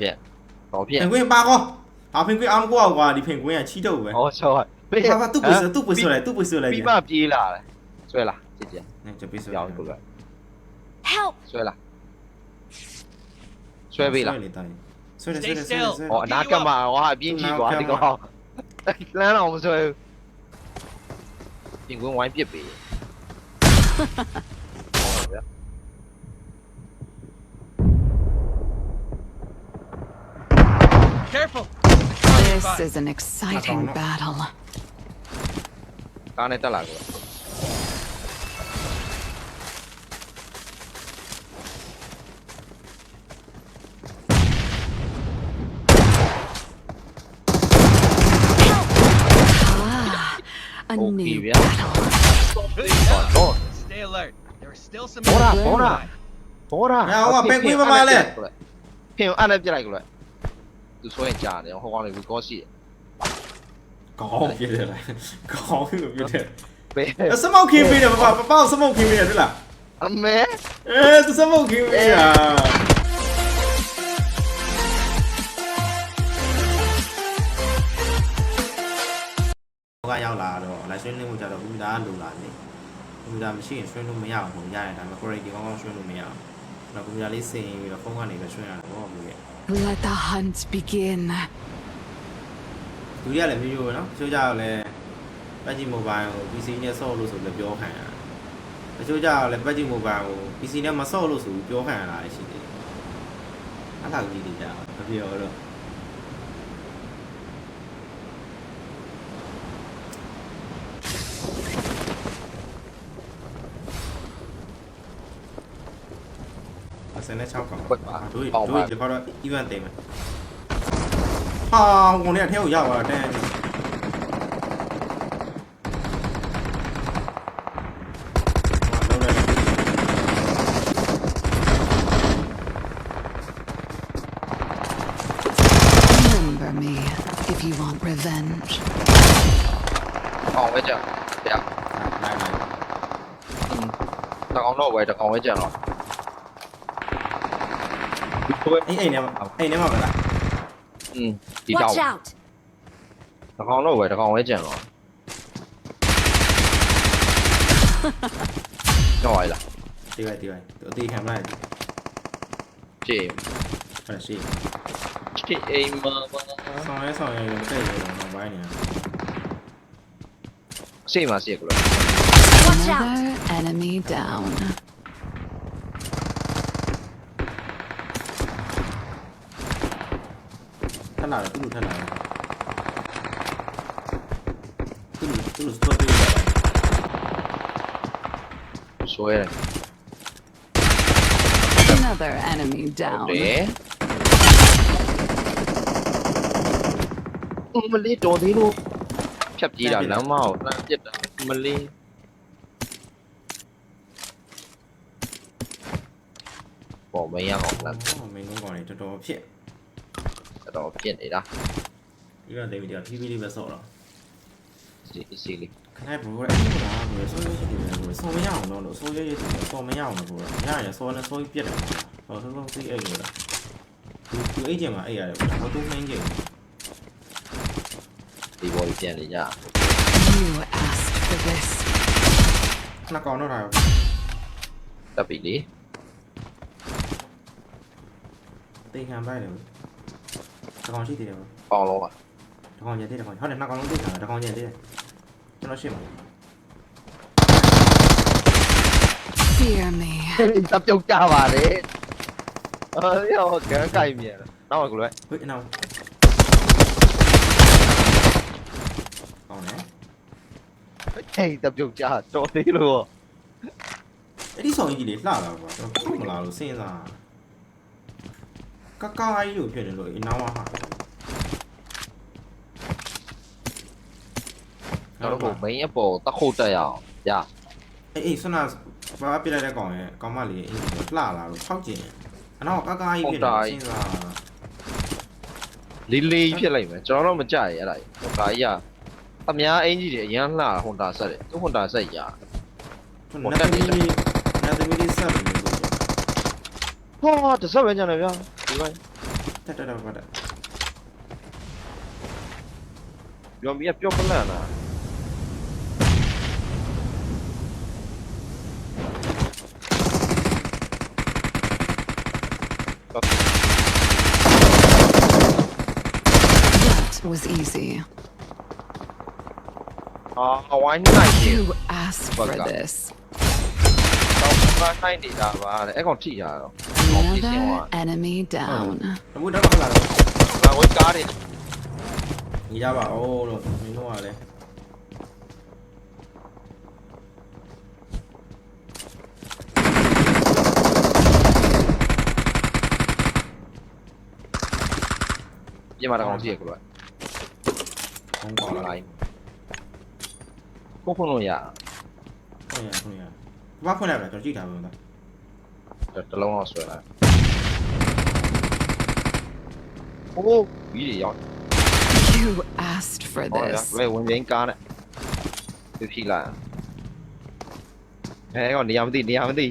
ဖြစ်ဘာဖြစ်ပင်ကွင်းပါကောဟာပင်ကွင်းအောင်ကွာကွာဒီပင်ကွင်းကချီတော့ပဲဟောဆောပေးဟာဟာသူ့ပွေစသူ့ပွေစလိုက်သူ့ပွေစလိုက်ပြီးမှပြေးလာတယ်ဆွဲလာကြည့်ကြည့်နေချပွေစကြောင်းကိုပဲ Help! ဆွဲလာဆွဲပေးလားဆွဲလေတိုင်းဆွဲတယ်ဆွဲတယ်ဆွဲတယ်ဆွဲဟောအနာကမှာဟောအပြင်းကြီးသွားဒီကောင်လမ်းအောင်မဆွဲပြင်ကွင်းဝိုင်းပစ်ပေး Careful! This is an exciting battle. ကားနဲ့တက်လာကော Ah, a Okay, new yeah. battle. Good ဟော job. တော့ Stay alert. There are still some ဟောတာ enemies ဟောတာ nearby. ဟောတာငါဟောပင်ကွင်းမမ သူဆိုရင်ကြားတယ်ဟောကောင်းလေးကိုကောရှိကောင်းပြတယ်လားကောင်းလို့ပြတယ်ပဲစမောက်ခင်းပေးတယ်ပပပပစမောက်ခင်းပေးတယ်တွေ့လားအမေအဲသူစမောက်ခင်းပေးတာကရောက်လာတော့လိုက်ဆွေးနွေးမှုကြတော့ကွန်ပျူတာလိုလာတယ်ကွန်ပျူတာမရှိရင်ဆွေးနွေးမရအောင်ပုံရရင်ဒါပေမဲ့ quality ကောင်းကောင်းဆွေးနွေးမရအောင်တော့ကွန်ပျူတာလေးစင်ပြီးတော့ဖုန်းကနေပဲဆွေးရတယ်ဘောဘူးရဲ့ Let the hunt begin. လူတွေကလည်းမျိုးမျိုးပဲနော်တချို့ကြတော့လည်းပတ်ကြည့် mobile ကို PC နဲ့ဆော့လို့ဆိုလည်းပြောခံရတချို့ကြတော့လည်းပတ်ကြည့် mobile ကို PC နဲ့မဆော့လို့ဆိုပြီးပြောခံရတာရှိတယ်အဲ့ဒါကြီးတွေကြမပြောတော့ အစနဲ့6កောင်တို့တို့ဒီခေါတော့ event တိမ်မယ်ဟာကိုနေအထဲကိုရောက်လာတဲ့ Remember me if you want revenge. အောင်ပဲကြာပြနိုင်နိုင်တကောင်တော့ဝယ်တ ကောင်ပဲကြာတော့ဒီဘက်အေးအိမ်ထဲမှာအိမ်ထဲမှာပဲလားอืมဒီတော့ Watch out! တကောင်တော့ဝယ်တကောင်ပဲကြာတော့တော့ရလားဒီပဲဒီပဲအသေးခံမလိုက်ကြည့်ဟုတ်ရှိကြည့်အိမ်မှာပါဆောင်ရဲဆောင်ရဲလည်းတိတ်လို့တော့ဘိုင်းနေတာစိတ်မှာစိတ်ကို Watch Another enemy down. ထက်လာတယ်သူ့လူထက်လာတယ်သူ့လူသူ့လူစတော့ပြေးတယ်ဆွဲတယ် Another enemy ဟုတ် down. တယ်မလေးတော်သေးလို့ဖြတ်ပြေးတာလမ်းမကိုလမ်းပြစ်တာမလေးပေါ်မရအော ဖြစ်တော့ပြစ်နေတာဒီကတိတ်ပြီးတော့ TV လေးပဲဆော့တော့စီစီလေးခဏဘရိုအဲ့ဒီကတော့ဘရိုဆော့ရဲရှိတယ်ဘရိုဆော့မရအောင်တော့လို့ဆော့ရဲရဲတယ်ဆော့မရအောင်လို့ဘရိုရရဆော့နဲ့ဆော့ပြက်တယ်ဟောဆော့ဆော့သိအဲ့လိုလားသူသူအဲ့ကျင်မှာအဲ့ရတယ်ဟောသူနှင်းကျင်ဒီဘောကြီးပြန်နေကြ You asked for this. နှစ်ကောင်တော့တာတက်ပြီလေတိတ်ခံပိုက်တယ် တကောင်ရှိသေးတယ်ပေါင်လုံးပါတကောင်ကျန်သေးတယ်ကောင်ဟုတ်တယ်နှစ်ကောင်လုံးတိတ်ခံတကောင်ကျန်သေးတယ်ကျွန်တော်ရှင်းပါ Fear me. တပ်ပြုတ်ကြပါတယ်အော်ရောကန်းကြိုက်မြန်တော့ကလွယ်ဟိအနောက်ကောင်းတယ်ဟေးတပ်ပြုတ်ကြတော်သေးလို့အဲ့ဒီဆောင်ကြီးလေးလှလာကွာကျွန်တော်ဖုတ်မလာလို့စဉ်းစားကကားကြီးလို့ဖြစ်နေလို့အနောက်ဟာ ကျွန်တော်တို့မင်းအပေါ်တခုတ်တက်ရအောင်ရအေးအေးဆွနာဘာပြလိုက်တဲ့ကောင်ရဲ့ကောင်မလေးအင်းကြီးလှလာလို့ဖောက်ကျင်အနောက်ကကားကြီးဖြစ်နေစဉ်းစားလေးလေးဖြစ်လိုက်မယ်ကျွန်တော်တော့မကြရအဲ့ဒါဟိုကာကြီးကအများအင်ကြီးတွေအရန်လှဟွန်တာဆက်တယ်သူဟွန်တာဆက်ရကျွန်တော်နေသမီးနေသမီးလေးဆက်လို့လို့ဟောတစ်ဆက်ပဲကြတယ်ဗျာဒီပိုင်းတက်တက်တက်ပတ်တက်ပြောပြီးပြောပလန့်လား was easy. အာဝိုင်းနိုင်တယ် You asked for Fuck up. this. တော့ဘာနိုင်နေတာပါလေအဲ့ကောင်ထိရတော့ကောင်ပြီးစင်း Another သွား enemy down. အမှုတော့မလာတော့ငါဝိတ်ကားတွေညီကြပါဦးလို့မင်းတို့ကလည်းပြင်မာတကောင်ထိရကို ယ်ဘုံကကောဟောလာလိုက်ကိုဖုန်းလို့ရဟုတ်ရဟုတ်ရဘာဖွင့်လိုက်ပါကျွန်တော်ကြည့်ထားပါဦးသားတလုံးတော့ဆွဲလိုက်ဟိုးပြီးရရောက် You asked for ဟောရ this. ဝဲဝင်ပြင်းကားနဲ့ပြဖြီလာအဲကောင်နေရာမသိနေရာမသိ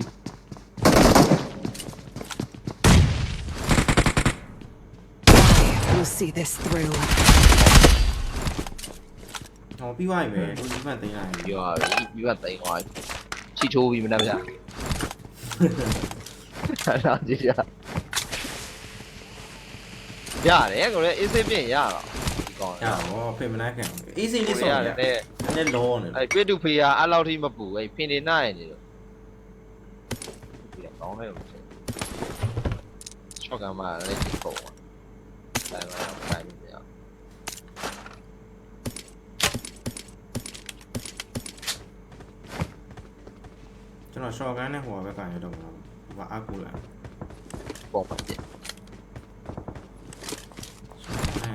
I will see this through. ဟောပြီးသွားပြီပဲတို့ဒီမှတ်သိမ်းလိုက်ပြီပြောရပြီပြီးတော့တိန်သွားချီချိုးပြီးမနှက်ပြအဲ့ဒါကြည့်ရရတယ်ကိုလည်းအေးစိပြင်ရတော့ဒီကောင်ရပါဖေမနာခံအေးစိလေးဆိုစောရရတတယ်ယ်အဲ့လောနေအဲ့ပြတူဖေးကအဲ့လောက်ထိမပူအဲ့ဖင်နေနိုင်နေလို့ဒီကောင်းတယ်လို့ချော့ကမှလည်းဒီပုံอ่ะတိုင်းမှာတိုင်းမရ ကျွန်တော် short gun နဲ့ဟိုဘက်ကရတော့မှာဘာအကူလာပေါ်ပါပြအဲ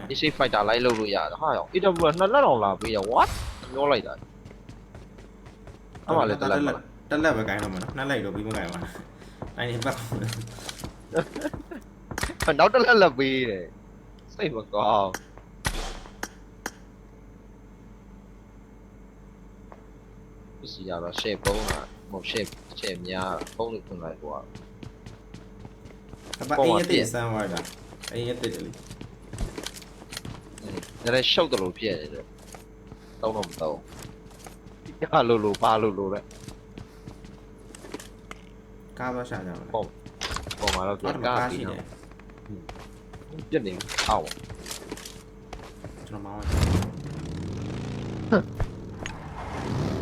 ဒီရှိဖိုက်တာလိုက်လုပ်လို့ရတယ်ဟာရော AW ကနှစ်လက်အောင်လာပေးရ what ပြောလိုက်တာအမှလည်းတက်လိုက်ပါတက်လက်ပဲကိုင်းတော့မှာနော်နှစ်လိုက်တော့ပြီးမကိုင်းပါအဲ့ဒီဘက်နောက်တစ်လက်လက်ပေးတယ်စိတ်မကောင်းပစ္စည်းရတော့ share ပုံးတာမ ဟုတ် share share များပုံးလို့ဖွင့်လိုက်တော့အပအေးရတဲ့ဆန်းသွားတာအေးရတဲ့လေဒါလည်းရှုပ်တယ်လို့ဖြစ်ရတယ်တောင်းတော့မတောင်းရလို့လို့ပါလို့လို့လေကားသွားရှာကြပါလားပေါ့ပေါ်မှာတော့အော်ပြဒီကားကားပြီးရှိတတော့ယ်ပြက်နေအောက်ကျွန်တော်မောင်း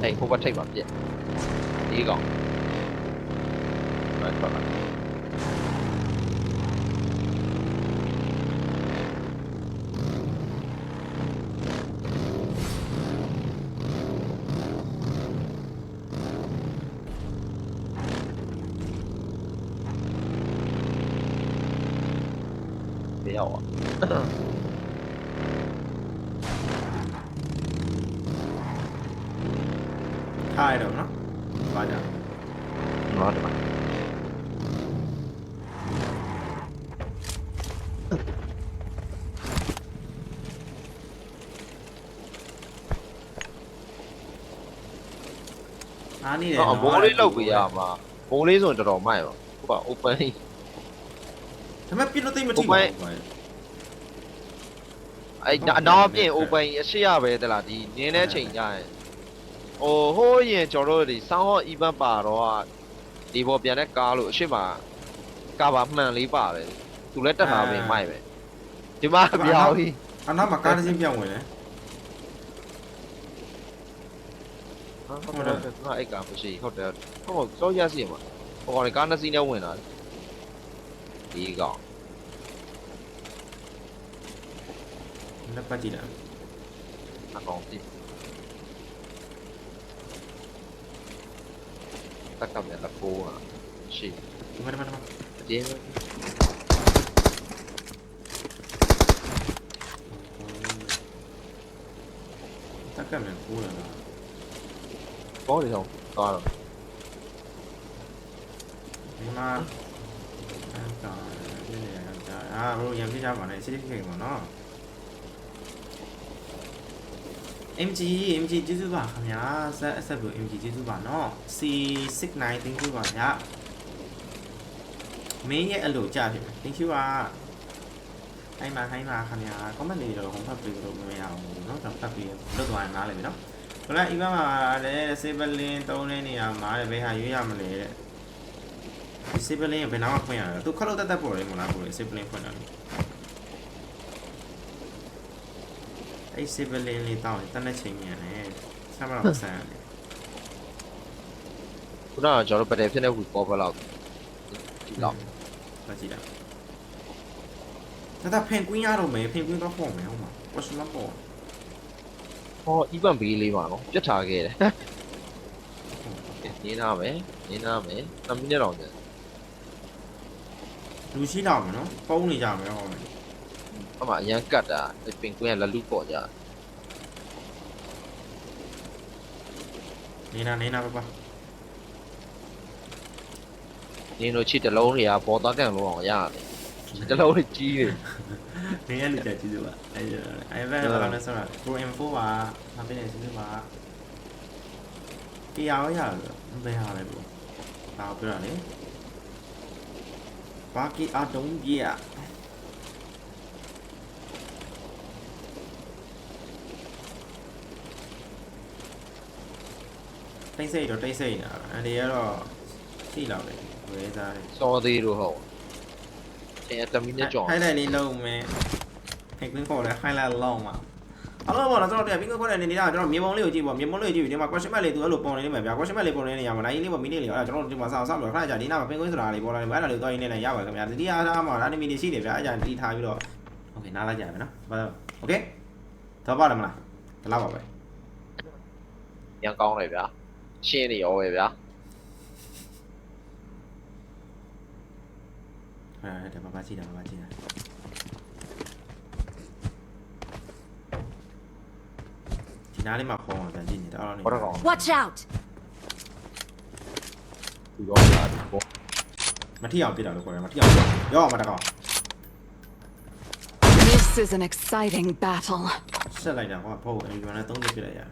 အဲ့ဟိုဘက်ထိပ်မှာပြက် ဒီကောင်ဘယ်တော့လဲ ဘယ်ရောက်อ่ะ ထားရတော့နော်ပါကြ နော်ဒီမှာ အားနေတယ်အော်ဘိုးလေးလောက်ပြရမှာဘိုးလေးဆိုရင်တော်တော်မိုက်ပါဟုတ်ပါ open ဒါပေမဲ့ပြစ်လို့သိမထိပါဘူးအဲ့အနောက်ပြင် open အရှိရပဲတလားဒီနင်းတဲ့ချိန်ကြရင်ဟိုဟိုးရင်ကျွန်တော်တို့ဒီဆောင်းဟော event ပါတော့ဒီဘောပြန်တဲ့ကားလို့အရှိမကာပါမှန်လေးပါတယ်သူလည်းတက်တာပဲမိုက်ပဲဒီမှာပြောင်းပြီးအနောက်မှာကားတစ်ချင်းပြောင်းဝင်တယ် ဟုတ်တယ်ငါအဲ့ကမရှိဟုတ်တယ်ဟုတ်စောရစီမှာဟိုကောင်ကားနှစ်စီးနဲ့ဝင်လာဒီကောင်လက်ပတ်ကြည့်တာအကောင်တိတက်ကမြတ်တကိုးอ่ะရှိဒီမှာဒီမှာဒီမှာအတင်းတက်ကမယ်ကိုးလာ တာဘောတွေဆောင်သွားတော့ဒီမှာအဲ့ဒါနည်းနည်းရကြအာဘိုးရံပြကြပါနဲ့စိတ်ခိတ်ပါနော် MG MG ကျေးဇူးပါခင်ဗျာဆက်အဆက်ဘူး MG ကျေးဇူးပါနော် C69 thank you ပါဗျာမင်းရဲ့အလိုကြဖြစ်မယ် thank you ပါဟိုင်းမှာဟိုင်းမှာ ဘလားအီဘမှာလည်းစေဘလင်းသုံးတဲ့နေရာမှာဘယ်ဟာရွေးရမလဲတဲ့စေဘလင်းဘယ်နာမှဖွင့်ရလဲသူခလုတ်တက်တက်ပေါ်လေမလားပေါ်လေစေဘလင်းဖွင့်တာလေအဲ့စေဘလင်းလေးတောင်းတယ်တနက်ချိန်မြန်တယ်ဆမ်းမတော့ဆမ်းရတယ်ခုနကကျွန်တော်တို့ပတယ်ဖြစ်တဲ့ဟူပေါ်ဘလောက်ဒီလောက်မကြည့်တာဒါဖင်ကွင်းရတော့မယ်ဖင်ကွင်းတော့ပေါ်မယ်ဟုတ်မှာဝါရှင်တန်ပေါ် ဟော even B လေးပါနော်ပြတ်ထားခဲ့တယ်နင်းနာမယ်နင်းနာမယ်2မိနစ်တော့ကျန်လူရှိတော့မယ်နော်ဖုန်းနေကြမယ်ဟုတ်မယ်အမှအရန်ကတ်တာပင်ကွင်းကလက်လူပေါ်ကြနေနာနေနာပပနင်းတို့ချစ်တလုံးတွေကပေါ်သားကန်လုံးအောင်ရတယ် တလုံးတွေကြီးတယ်နေရလူကြကြည့်လို့ပါအဲအဲဘယ်ဘာလဲဆိုတော့ Pro M4 ပါမပေးနေစီးပါတရားရောရတယ်ဘယ်ဟာလဲဘို့ဒါပြောရလေဘာကီအတုံးကြီးอ่ะတိတ်ဆိတ်တော့တိတ်ဆိတ်နေတာအန်ဒီကတော့ရှိလောက်တယ်ဝဲစားတယ်စောသေးလို့ဟုတ် အဲ2မိနစ်ကြောင် ဟိုင်းလိုက်လေးလုံးမယ်ဟိုက်ကွင်းခေါ်လဲဟိုင်းလိုက်လုံးမှာအလုံးပေါ့နော်ကျွန်တော်တို့ဘင်းခေါ်တဲ့နေနေတာကျွန်တော်မြေပုံလေးကိုကြည့်ပေါ့မြေပုံလေးကိုကြည့်ပြီးဒီမှာ question mark လေးသူအဲ့လိုပုံနေနေမှာဗျာ question mark လေးပုံနေနေရမှာနိုင်လေးပေါ့မိနစ်လေးအဲ့ဒါကျွန်တော်တို့ဒီမှာစောင့်စောင့်ပြီးခဏကြာဒီနာမှာဘင်းကွင်းဆိုတာလေးပေါ်လာနေမှာအဲ့ဒါလေးတော့ရင်းနေနေရပါခင်ဗျာဒီအားအားမှာဒါနေမီလေးရှိတယ်ဗျာအဲ့ဒါတီးထားပြီးတော့โอเคနားလိုက်ကြရမယ်နော်โอเคတော့ပါတယ်မလားဒီလောက်ပါပဲ ရန်ကောင်းတယ်ဗျာရှင်းနေရောပဲဗျာ အဲ့ဒါဘာဘာကြည့်တာဘာဘာကြည့်တာဒီနားလေးမှာပုံအောင်ပြန်ကြည့်နေတာအဲ့တော့နေဟောတော့ကောင်း Watch out! ဒီရောလာဒီပေါ်မထီအောင်ပြတာလို့ခေါ်တယ်မထီအောင်ရောအောင်မတကောင် This is an exciting battle. ဆက်လိုက်တာဟောဖုတ်အင်ဂျင်နဲ့30ပြလိုက်ရအာ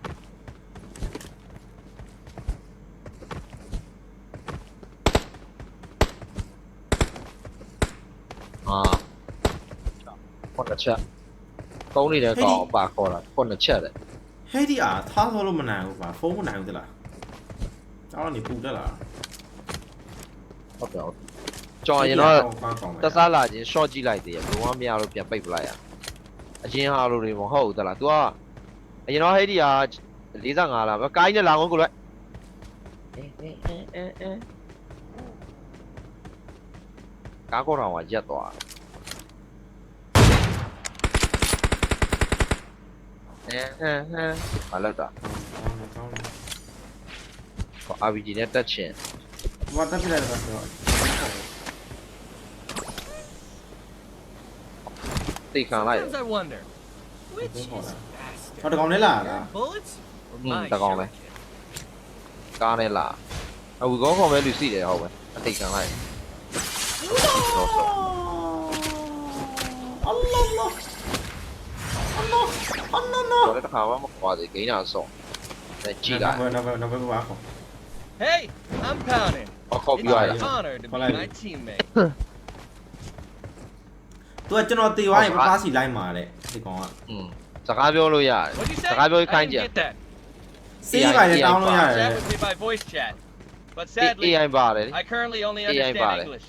ခုနှစ်ချက်ကုန်းနေတဲ့ကောင်အပါခေါ်တာခုနှစ်ချက်တယ်ဟဲ့ဒီအားထားဆိုလို့မနိုင်ဘူးပါဖုန်းမနိုင်ဘူးတလားအော်နေပူတက်လာဟုတ်တယ်ဟုတ်ကြောင်ရင်တော့ကောင်းကောင်းပဲတစားလာချင်း short ကြည့်လိုက်သေးရဘလုံးဝမရလို့ပြန်ပိတ်ပလိုက်ရအရင်ဟာလိုတွေမဟုတ်ဘူးတလား तू ကအရင်တော့ဟဲ့ဒီဟာ45လားမကိုင်းနဲ့လာငုံကိုလိုက်အဲအဲအဲအဲကားကောတော်ကရက်သွားအဲအဲ အဲဘာလဲတာကောင်းတယ်ကောင်းတယ် RPG နဲ့တက်ချင်ဘာတက်ပြလိုက်တာဆိုတော့သိခံလိုက် Sometimes I wonder, which Đúng rồi. is ဟောတကောင်လေးလာလား faster, bullets or Ừ, my ta còn này. shotgun? ကားနဲ့လာအခုကောခေါ်မဲ့လူစီတယ်ဟုတ်ပဲအသိခံလိုက်အလောလောအလောအလော လောကျွန်တော်လည်းတစ်ခါမှမခွာသေးဂိမ်းတာဆုံးအဲကြည့်လိုက်နော်နော်နော်ဘာခေါ် Hey, I'm pounding. အခေါ် It's ပြီးရ an တာ honor to be Follow me. my teammate. သူကကျွန်တော်တေသွားရင်ပပစီလိုက်မှာတဲ့ဒီကောင်ကอืมစကားပြောလို့ရတယ် What'd you say? စကားပြော I ခိုင်း didn't ကြ get that. စေးပါလေတောင်းလို့ရတယ် Chat with me by voice chat. But sadly, AI ပါတယ် I currently only AI understand vale. English.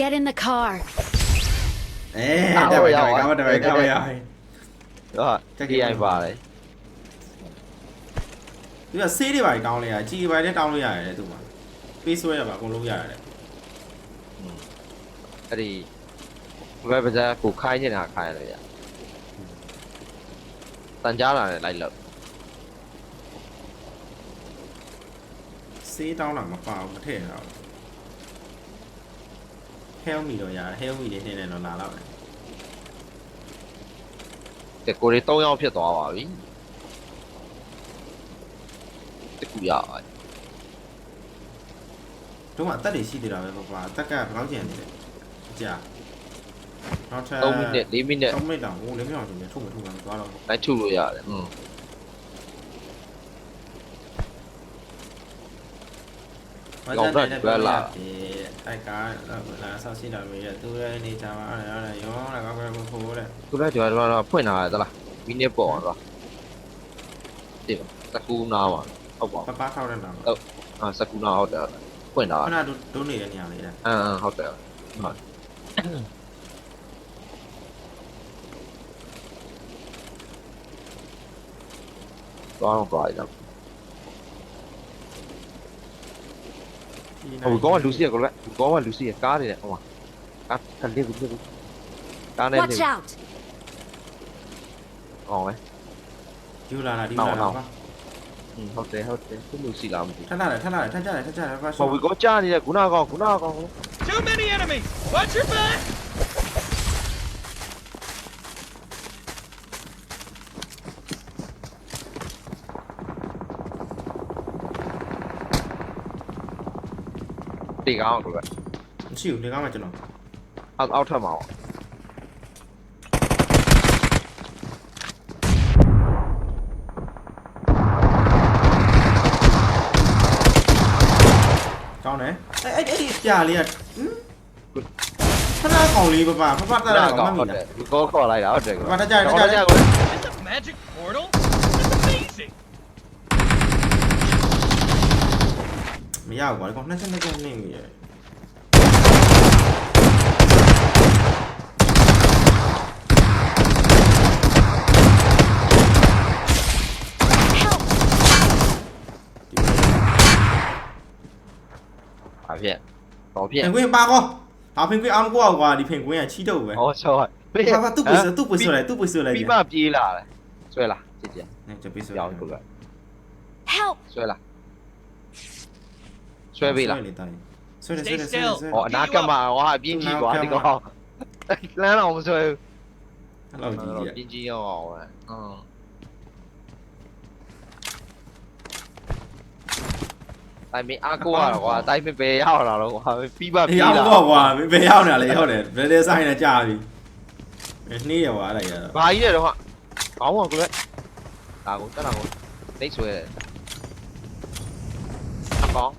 Get in the car. အေးတက်ပဲတက်ပဲကောင်းတယ် ပဲကောင်းရဟုတ် AI ပါတယ်သူကစေးတွေပါတောင်းလို့ရကြီးပါလေတောင်းလို့ရတယ်သူကပေးဆွဲရပါအကုန်လုံးရတယ်အဲ့ဒီဘယ်ပကြားကိုခိုင်းနေတာခိုင်းရတယ်ရတန်ကြားလာတယ်လိုက်လို့စေးတောင်းတာမပါဘူးမထည့်တော့ help me တော့ရတယ် help me နေနေတော့လာတော့ ကဲကိုရီ3ယောက်ဖြစ်သွားပါပြီတကူရပါတို့မှအသက်တွေရှိသေးတာပဲပေါ့အသက်ကဘယ်လောက်ကျန်နေလဲကြာနောက်ထပ်3မိနစ်4မိနစ်3မိနစ်တောင်ဟိုလေးမိနစ်အောင်ကျန်ထုတ်မထုတ်မှသွားတော့လိုက်ထုလို့ရတယ်อืม ဟကောင်တက်ဘယ်လာတိုက်ကားလာဆောက်ရှိတာမျိုးရသူရဲ့နေချာမှာအဲ့ဒါရောလာကောက်ကောက်ဖိုးတဲ့သူလည်းကျွန်တော်တော့ဖွင့်လာတယ်သလားမိနစ်ပေါ်တော့ဒီစကူနာပါဟုတ်ပါပပထောက်တဲ့နာအာစကူနာဟုတ်တယ်ဖွင့်လာခဏဒုဒုနေတဲ့နေရာလေးတဲ့အမ်ဟုတ်တယ်ဟုတ်တော့တော့ပါတော့ ဟိုကောကလူစီရကောကကောကလူစီရကားနေတယ်ဟိုမှာကားကလေးဘူးလေးဘူးကားနေနေ Watch out! အောင်ပဲယူလာလာဒီလာလာပါဟုတ်တယ်ဟုတ်တယ်သူလူစီလာမသိထထတယ်ထထတယ်ထကြတယ်ထကြတယ်ပါဟိုဝီကောကြားနေတဲ့ခုနကောင်ခုနကောင် Too many enemies! Watch your back! ဒီကောင်ကမရှိဘူးဒီကောင်မှကျွန်တော်အောက်အောက်ထပ်မှာကောင်းတယ်အဲ့အဲ့အဲ့ပြာလေးကဟမ်ခဏကောင်လေးပပပပတက်တာကောင်မှဟုမတ်ီတယ်လားဒီကောခေါ်လိုက်တာဟုတ်တယ်ပပထကြတယ်ထကြတယ် မရဘူးကွာဒီကောင်နှစ်ချက်နှစ်ချက်နေပြီရဘာဖြစ်တော့ဖြစ်ပင်ကွင်းပါကောအာပင်ကွင်းအောင်ကွာကွာဒီပင်ကွင်းကချီတော့ပဲဟောဆောဘေးဘာဘာသူ့ပွေသူ့ပွေဆိုလိုက်သူ့ပွေဆိုလိုက်ပြီးမှပြေးလာတယ်ဆွဲလာကြည့်ကြနေချက်ပွေ ဆိုပြောင်းကိုလည်း Help! ဆွဲလာဆွဲပေးလားဆွဲတယ်ဆွဲတယ်ဆွဲတယ်ဆွဲဟောအနာကမှာဟောအပြင်းကြီးကွာဒီကောင်လမ်းအောင်မဆွဲဘူးအဲ့လိုကြီးကြီးပြင်းကြီးရောအောင်ဟမ်တိုင်မင်းအကိုရတော့ကွာတိုင်မင်းပဲရောက်လာတော့ကွာပြီးမှအေးပြေးအောင်လာပေါ့ကွာဘယ်ရောက်နေလဲရောက်တယ်ဘယ်လဲဆိုင်နေကြာပြီနှေးရွာလိုက်ရတော့ဘာကြီးလဲတော့ဟာခေါင်းကကိုလည်းဒါကိုတက်လာကိုလိတ်ဆွဲတယ်အကောင်း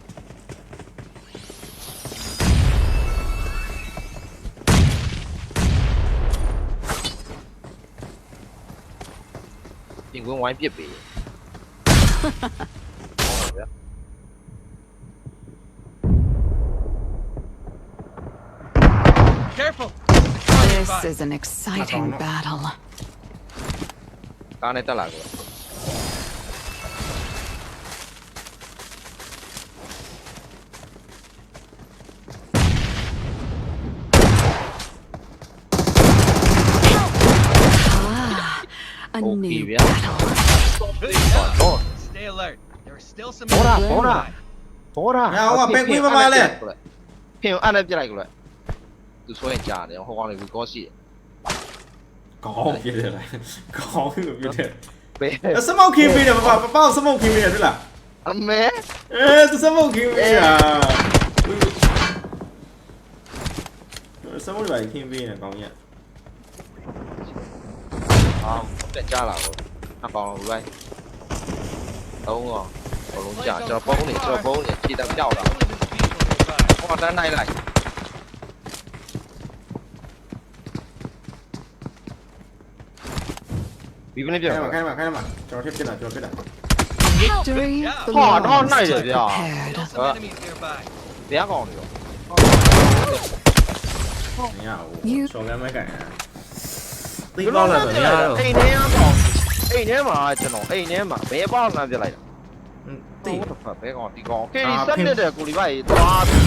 ပြင်ကွင်းဝိုင်းပစ်ပေးဟုတ်ပါဗျာ Careful! This is an exciting battle. ကားနဲ့တက်လာကို Ah, A Okay, new yeah. battle. Good ဟော job. Stay alert. There are still some Hold on, enemies hold on. nearby. ဟောတာငါဟိုကပင်ကွင်းမမလဲဖင်အဲ့နဲ့ပြစ်လိုက်ကိုလေသူဆွဲရင်ကြာတယ်ဟိုကောင်လေးကကောရှိတယ်ကောင်းပြည့်တယ်လားကောင်းပြည့်တယ်ဘယ်စမောက်ခင်းပေးတယ်ပပပပစမောက်ခင်းပေးတယ်တွေ့လားအမေအဲသူစမောက်ခင်းပေးတာစမောက်လိုက်ခင်းပေးနေကောင်းရအောင် တက်ကြလာကိုအကောင်လိုလိုက်သုံးကောင်ဘလုံးကြာကျွန်တော်ပုံးနေကျွန်တော်ပုံးနေခြေတက်ပြောက်လာ Intelligence vehicle nearby. ဟောတန်းနိုင်လိုက်ဒီဘယ်နဲ့ပြခိုတ်င်းလဲမှာခိုင်းမှာခိုင်းမှာကျွန်တော်ထစ်ပြတာကျွန်တော်ပြတာ Victory Yeah. Oh, no, belongs no, to the yeah. prepared. Still some Uh. enemies nearby. သိပေါက်လာတော့မရတော့အိမ်ထဲကောင်အိမ်ထဲမှာကျွန်တော်အိမ်ထဲမှာဘယ်ပေါက်မှပြလိုက်တာသိတိဘယ်ကောင်ဒီကောင်ကေဒီစက်နေတဲ့ကိုလီပါရေးသွားပြီ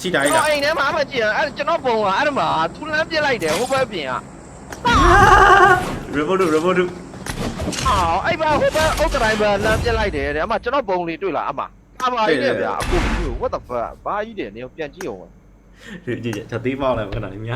ချီတိုင်းကျွန်တာတော်အိမ်ထဲမှာအမှကြည့်ရအဲ့ကျွန်တော်ပုံကအဲ့မှာသူလမ်းပြလိုက်တယ်ဟိုဘက်ပြင်က revolt revolt အာအဲ့ဘာဟိုဘက်ဥက္ကတိုင်းဘက်လမ်းပြလိုက်တယ်တဲ့အမှကျွန်တော်ပုံလေးတွေ့လားအမှအမှကြီးတယ်ဗျာအခု what the fuck ဘာကြီးတယ်နေပြန်ကြည့်အောင်ဒီဒီချက်သေးပေါက်လာခဏလေးများ